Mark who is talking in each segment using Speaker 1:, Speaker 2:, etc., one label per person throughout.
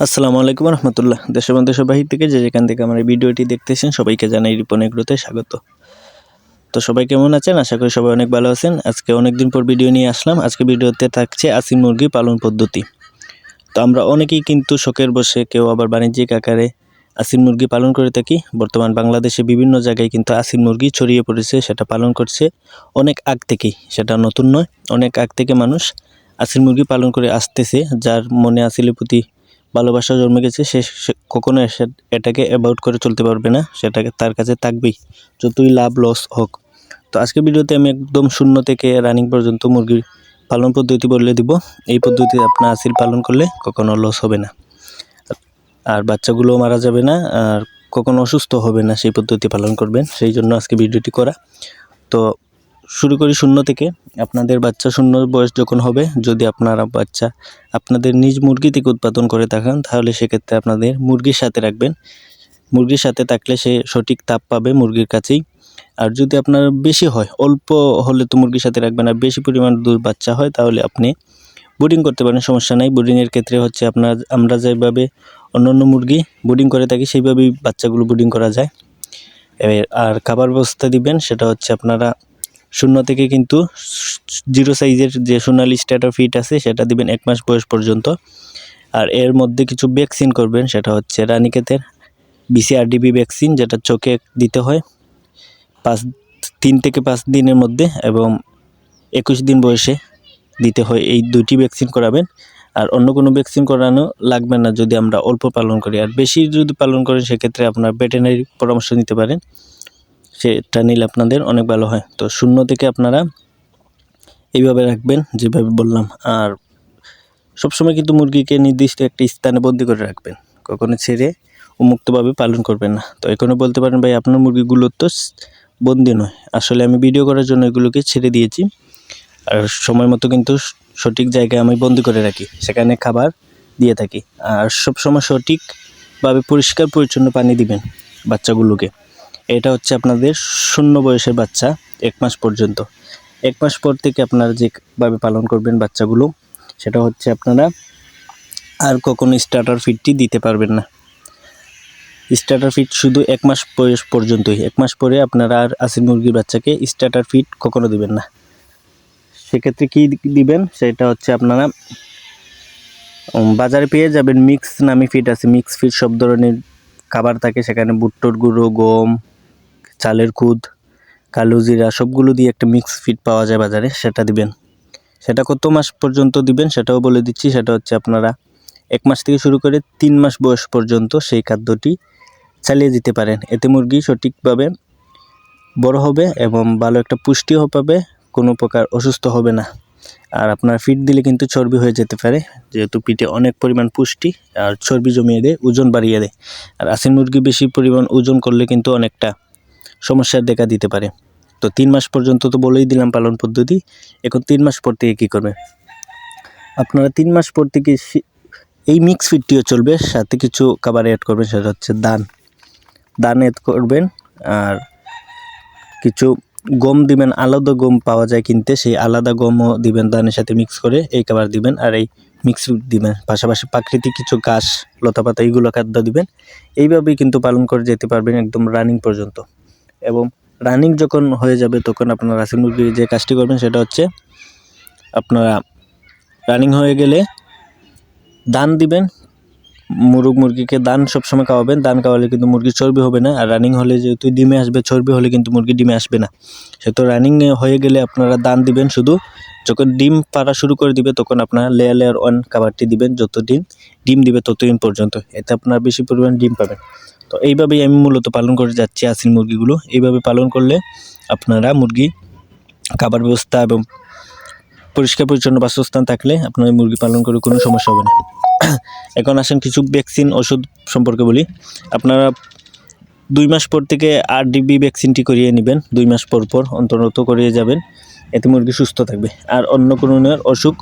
Speaker 1: আসসালামু আলাইকুম রহমতুল্লাহ। দেশ এবং দেশের বাহির থেকে যে যেখান থেকে আমার এই ভিডিওটি দেখতেছেন, সবাইকে জানাই রিপন এগ্রোতে স্বাগত। তো সবাই কেমন আছেন? আশা করি সবাই অনেক ভালো আছেন। আজকে অনেক দিন পর ভিডিও নিয়ে আসলাম। আজকে ভিডিওতে থাকছে আসিম মুরগি পালন পদ্ধতি। তো আমরা অনেকেই কিন্তু শখের বসে কেউ আবার বাণিজ্যিক আকারে আসিম মুরগি পালন করে থাকি। বর্তমান বাংলাদেশে বিভিন্ন জায়গায় কিন্তু আসিম মুরগি ছড়িয়ে পড়েছে, সেটা পালন করছে অনেক আগ থেকেই। সেটা নতুন নয়, অনেক আগ থেকে মানুষ আসিম মুরগি পালন করে আসতেছে, যার মনে আসিলের প্রতি ভালোবাসা জন্মে গেছে, সে কখনো এটাকে অ্যাবাউট করে চলতে পারবে না, সেটাকে তার কাছে থাকবেই, যতই লাভ লস হোক। তো আজকে ভিডিওতে আমি একদম শূন্য থেকে রানিং পর্যন্ত মুরগির পালন পদ্ধতি বলে দিব। এই পদ্ধতি আপনার আসিল পালন করলে কখনো লস হবে না। আর বাচ্চাগুলোও মারা যাবে না, আর কখনো অসুস্থ হবে না, সেই পদ্ধতি পালন করবেন। সেই জন্য আজকে ভিডিওটি করা। তো শুরু করি শূন্য থেকে। আপনাদের বাচ্চা শূন্য বয়স যখন হবে, যদি আপনারা বাচ্চা আপনাদের নিজ মুরগি থেকে উৎপাদন করে থাকেন, তাহলে সেক্ষেত্রে আপনাদের মুরগির সাথে রাখবেন। মুরগির সাথে থাকলে সে সঠিক তাপ পাবে মুরগির কাছেই। আর যদি আপনার বেশি হয়, অল্প হলে তো মুরগির সাথে রাখবেন, আর বেশি পরিমাণ দুধ বাচ্চা হয়, তাহলে আপনি বোর্ডিং করতে পারেন, সমস্যা নাই। বোর্ডিংয়ের ক্ষেত্রে হচ্ছে আপনার, আমরা যেভাবে অন্য অন্য মুরগি বোর্ডিং করে থাকি, সেইভাবেই বাচ্চাগুলো বোর্ডিং করা যায়। আর খাবার ব্যবস্থা দিবেন, সেটা হচ্ছে আপনারা শূন্য থেকে কিন্তু জিরো সাইজের যে সোনালি স্ট্যাটার ফিট আছে, সেটা দিবেন এক মাস বয়স পর্যন্ত। আর এর মধ্যে কিছু ভ্যাকসিন করবেন, সেটা হচ্ছে রানিকেতের বিসিআরডিবি ভ্যাকসিন, যেটা চোখে দিতে হয় পাঁচ, তিন থেকে পাঁচ দিনের মধ্যে এবং একুশ দিন বয়সে দিতে হয়। এই দুটি ভ্যাকসিন করাবেন। আর অন্য কোনো ভ্যাকসিন করানো লাগবে না যদি আমরা অল্প পালন করি। আর বেশি যদি পালন করেন, সেক্ষেত্রে আপনার ভেটেনারি পরামর্শ নিতে পারেন। সেটা নিলে আপনাদের অনেক ভালো হয়। তো শূন্য থেকে আপনারা এইভাবে রাখবেন, যেভাবে বললাম। আর সবসময় কিন্তু মুরগিকে নির্দিষ্ট একটি স্থানে বন্দি করে রাখবেন। কখনো ছেড়ে উন্মুক্তভাবে পালন করবেন না। তো এখনও বলতে পারেন, ভাই, আপনার মুরগিগুলো তো বন্দি নয়। আসলে আমি ভিডিও করার জন্য এগুলোকে ছেড়ে দিয়েছি। আর সময় মতো কিন্তু সঠিক জায়গায় আমি বন্দি করে রাখি। সেখানে খাবার দিয়ে থাকি। আর সব সময় সঠিকভাবে পরিষ্কার পরিচ্ছন্ন পানি দিবেন বাচ্চাগুলোকে। এটা হচ্ছে আপনাদের শূন্য বয়সের বাচ্চা, এক মাস পর্যন্ত। এক মাস পর থেকে আপনারা যেভাবে পালন করবেন বাচ্চাগুলো, সেটা হচ্ছে আপনারা আর কখনো স্টার্টার ফিডটি দিতে পারবেন না। স্টার্টার ফিড শুধু এক মাস বয়স পর্যন্তই। এক মাস পরে আপনারা আর আসিল মুরগির বাচ্চাকে স্টার্টার ফিড কখনো দিবেন না। সেক্ষেত্রে কী দিবেন? সেটা হচ্ছে আপনারা বাজারে পেয়ে যাবেন মিক্স নামি ফিড আছে। মিক্স ফিড সব ধরনের খাবার থাকে, সেখানে ভুট্টোর গুঁড়ো, গম চালের খুদ কালো জিরা, সবগুলো দিয়ে একটা মিক্স ফিড পাওয়া যায় বাজারে, সেটা দিবেন। সেটা কত মাস পর্যন্ত দিবেন সেটাও বলে দিচ্ছি, সেটা হচ্ছে আপনারা এক মাস থেকে শুরু করে তিন মাস বয়স পর্যন্ত সেই খাদ্যটি চালিয়ে দিতে পারেন। এতে মুরগি সঠিকভাবে বড় হবে এবং ভালো একটা পুষ্টিও পাবে, কোনো প্রকার অসুস্থ হবে না। আর আপনার ফিট দিলে কিন্তু চর্বি হয়ে যেতে পারে, যেহেতু পিঠে অনেক পরিমাণ পুষ্টি আর চর্বি জমিয়ে দেয়, ওজন বাড়িয়ে দেয়। আর আসিন মুরগি বেশি পরিমাণ ওজন করলে কিন্তু অনেকটা সমস্যার দেখা দিতে পারে। তো তিন মাস পর্যন্ত তো বলেই দিলাম পালন পদ্ধতি, এখন তিন মাস পর থেকে কী করবে? আপনারা তিন মাস পর থেকে এই মিক্স ফিডটিও চলবে, সাথে কিছু খাবার অ্যাড করবেন, সেটা হচ্ছে দান। দান অ্যাড করবেন, আর কিছু গম দিবেন, আলাদা গম পাওয়া যায় কিনতে, সেই আলাদা গমও দিবেন দানের সাথে মিক্স করে, এই খাবার দিবেন, আর এই মিক্স দিবেন। পাশাপাশি প্রাকৃতিক কিছু ঘাস লতাপাতা, এইগুলো খাদ্য দিবেন। এইভাবেই কিন্তু পালন করে যেতে পারবেন একদম রানিং পর্যন্ত। এবং রানিং যখন হয়ে যাবে তখন আপনারা রাসিন মুরগির যে কাজটি করবেন সেটা হচ্ছে আপনারা রানিং হয়ে গেলে দান দিবেন। মুরগ মুরগিকে দান সবসময় খাওয়াবেন। দান খাওয়ালে কিন্তু মুরগির চর্বি হবে না। আর রানিং হলে যেহেতু ডিমে আসবে, চর্বি হলে কিন্তু মুরগি ডিমে আসবে না। সেহেতু রানিং হয়ে গেলে আপনারা দান দিবেন শুধু। যখন ডিম পাড়া শুরু করে দিবে তখন আপনারা লেয়ার লেয়ার ওয়ান খাবারটি দিবেন। যতদিন ডিম দিবে ততদিন পর্যন্ত। এতে আপনারা বেশি পরিমাণ ডিম পাবেন। তো এইভাবেই আমি মূলত পালন করে যাচ্ছি আসিল মুরগিগুলো। এইভাবে পালন করলে আপনারা মুরগি খাবার ব্যবস্থা এবং পরিষ্কার পরিচ্ছন্ন বাসস্থান থাকলে আপনার মুরগি পালন করে কোনো সমস্যা হবে না। এখন আসেন কিছু ভ্যাকসিন ওষুধ সম্পর্কে বলি। আপনারা দুই মাস পর থেকে আর ডিবি ভ্যাকসিনটি করিয়ে নেবেন। দুই মাস পর পর অন্তর্নত করিয়ে যাবেন। এতে মুরগি সুস্থ থাকবে। আর অন্য কোনো অসুখ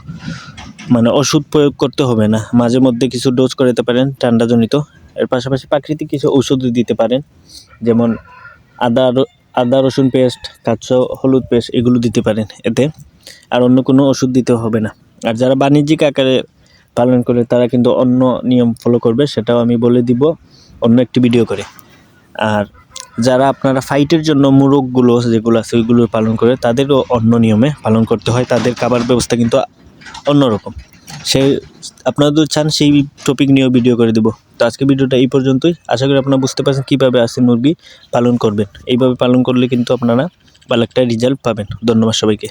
Speaker 1: মানে ওষুধ প্রয়োগ করতে হবে না। মাঝে মধ্যে কিছু ডোজ করাতে পারেন ঠান্ডাজনিত। এর পাশাপাশি প্রাকৃতিক কিছু ওষুধ দিতে পারেন। যেমন আদা আদা, রসুন পেস্ট, কাঁচা হলুদ পেস্ট এগুলো দিতে পারেন এতে। আর অন্য কোনো ওষুধ দিতে হবে না। আর যারা বাণিজ্যিক আকারে পালন করে তারা কিন্তু অন্য নিয়ম ফলো করবে, সেটাও আমি বলে দিব অন্য একটি ভিডিও করে। আর যারা আপনারা ফাইটের জন্য মুরগগুলো যেগুলো আছে ওইগুলো পালন করে, তাদেরও অন্য নিয়মে পালন করতে হয়। তাদের খাবার ব্যবস্থা কিন্তু অন্যরকম। সেই আপনারা চান সেই টপিক নিয়েও ভিডিও করে দেবো। তো আজকে ভিডিওটা এই পর্যন্তই। আশা করি আপনারা বুঝতে পারছেন কীভাবে আসি মুরগি পালন করবেন। এইভাবে পালন করলে কিন্তু আপনারা ভালো একটা রেজাল্ট পাবেন। ধন্যবাদ সবাইকে।